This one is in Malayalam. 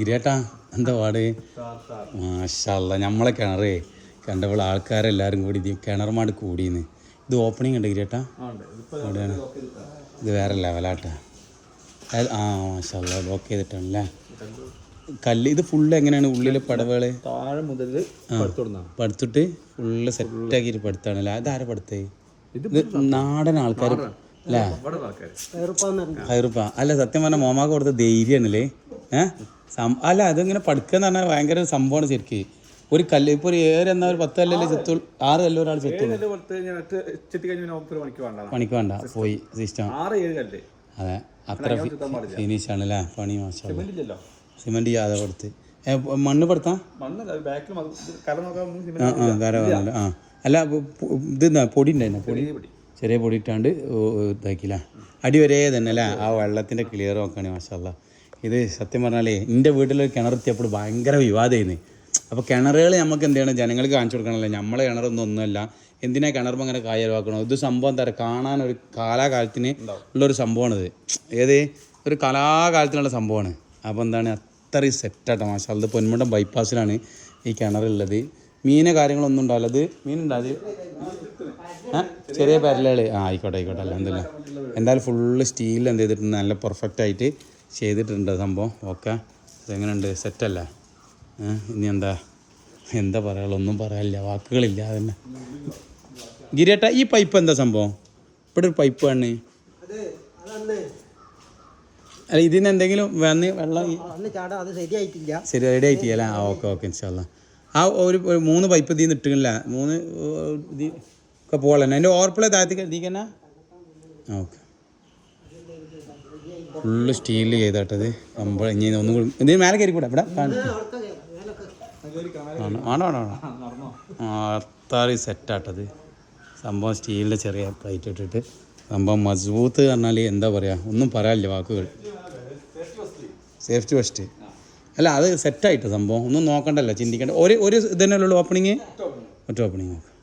ഗിരിയേട്ടാ എന്താ പാട്? മാഷല്ല നമ്മളെ കിണറേ. കണ്ടപ്പോൾ ആൾക്കാരെല്ലാവരും കൂടി ഇത് കിണർമാട് കൂടിയെന്ന്. ഇത് ഓപ്പണിംഗ് ഉണ്ട് ഗിരിയേട്ടാ? അവിടെയാണ്. ഇത് വേറെ ലെവലാട്ടാ ആ മാഷല്ല ലോക്ക് ചെയ്തിട്ടാണല്ലേ? കല്ല് ഇത് ഫുള്ള് എങ്ങനെയാണ്? ഉള്ളിൽ പടവേൾ താഴെ മുതൽ സെറ്റ് പടുത്തിട്ട് ഫുള്ള് സെറ്റാക്കിയിട്ട് പടുത്താണല്ലേ? അതാരെ പടുത്തേ? ഇത് നാടൻ ആൾക്കാർ അല്ലേ? ഹൈറുപ്പ. അല്ല സത്യം പറഞ്ഞാൽ മോമാക്ക് കൊടുത്ത ധൈര്യമാണല്ലേ? ഏഹ് സം അല്ല അതിങ്ങനെ പഠിക്കുക പറഞ്ഞാൽ ഭയങ്കര ഒരു സംഭവമാണ് ശരിക്ക്. ഒരു കല്ല് ഇപ്പോൾ ഒരു ഏഴ് എന്നാ ഒരു പത്ത് കല്ലല്ലേ ചെത്തുള്ളൂ ആറ് കല്ല് ഒരാൾ ചെത്തുള്ളൂ ചെത്തി പണിക്ക് വേണ്ട. പോയി സിസ്റ്റം. അതെ അത്ര ഫിനിഷ് ആണ് അല്ലേ പണി മാഷാ ഇല്ലല്ലോ. സിമെന്റ് ചെയ്യാതെ കൊടുത്ത്. മണ്ണ് പെടുത്താം? ആ അല്ല ഇത് പൊടി ഉണ്ടായിരുന്നു? പൊടി. ചെറിയ പൊടി. ഇട്ടാണ്ട് ഇതാക്കില്ല അടി വരെ തന്നെ അല്ലേ ആ വെള്ളത്തിന്റെ ക്ലിയർ നോക്കുകയാണ് മാഷല്ല ഇത് സത്യം പറഞ്ഞാലേ എന്റെ വീട്ടിൽ കിണർ എത്തിയപ്പോൾ ഭയങ്കര വിവാദമായിരുന്നു അപ്പോൾ കിണറുകൾ നമുക്ക് എന്താണ് ജനങ്ങൾക്ക് കാണിച്ചു കൊടുക്കണമല്ലോ. നമ്മളെ കിണറൊന്നും ഒന്നുമല്ല. എന്തിനാ കിണറുമ്പോൾ അങ്ങനെ കായലവാക്കണം ഇത് സംഭവം എന്താ പറയുക? കാണാൻ ഒരു കാലാകാലത്തിന് ഉള്ളൊരു സംഭവമാണിത്. ഏത്? ഒരു കലാകാലത്തിനുള്ള സംഭവമാണ്. അപ്പോൾ എന്താണ്? അത്രയും സെറ്റാട്ടോ. മാഷാ അത് പൊന്മുണ്ടം ബൈപ്പാസിലാണ് ഈ കിണറുള്ളത്. മീനെ കാര്യങ്ങളൊന്നും ഉണ്ടാവില്ല. അത്? മീനുണ്ടാത് ആ ചെറിയ പരലുകൾ ആ ആയിക്കോട്ടെ ആയിക്കോട്ടെ. അല്ല എന്തല്ല എന്തായാലും ഫുള്ള് സ്റ്റീലിൽ എന്ത് ചെയ്തിട്ടുണ്ട്? നല്ല പെർഫെക്റ്റ് ആയിട്ട് ചെയ്തിട്ടുണ്ട് സംഭവം. ഓക്കെ അതെങ്ങനെയുണ്ട് സെറ്റല്ലേ? ഇനി എന്താ എന്താ പറയാനുള്ള ഒന്നും പറയാനില്ല. വാക്കുകളില്ല അതന്നെ. ഗിരിയേട്ട ഈ പൈപ്പ് എന്താ സംഭവം? ഇവിടെ ഒരു പൈപ്പ് ആണ് അല്ല ഇതിന് എന്തെങ്കിലും വന്ന് വെള്ളം ശരിയായിട്ടില്ല ശരി റെഡി ആയിട്ടില്ല ആ ഓക്കെ ഓക്കെ ഇൻഷാല്ല ആ ഒരു മൂന്ന് പൈപ്പ് ഇതിൽ നിന്ന് ഇട്ടില്ല മൂന്ന് ഇത് ഒക്കെ പോകല എന്റെ ഓർപ്പിളെ താഴത്തേക്ക് എത്തിക്കന്നെ ഓക്കെ. ഫുള്ള് സ്റ്റീൽ ചെയ്താട്ടത് അമ്പഴ ഇനി ഒന്നും കൂടി ഇതിന് മേലെ കയറി കൂടെ? ഇവിടെ? ആണോ. ആണോ ആണോ ആണോ. ആ അത്താറി സെറ്റാട്ടത് സംഭവം സ്റ്റീലിന്റെ ചെറിയ പ്ലേറ്റ് ഇട്ടിട്ട്. സംഭവം മസ്ബൂത്ത് പറഞ്ഞാൽ എന്താ പറയുക ഒന്നും പറയാനില്ല വാക്കുകൾ സേഫ്റ്റി ഫസ്റ്റ് അല്ല അത് സെറ്റായിട്ട് സംഭവം? ഒന്നും നോക്കണ്ടല്ലോ ചിന്തിക്കേണ്ട. ഒരു ഒരു ഇതന്നെ ഉള്ളൂ ഓപ്പണിങ് ഒറ്റ ഓപ്പണിങ് നോക്കാം.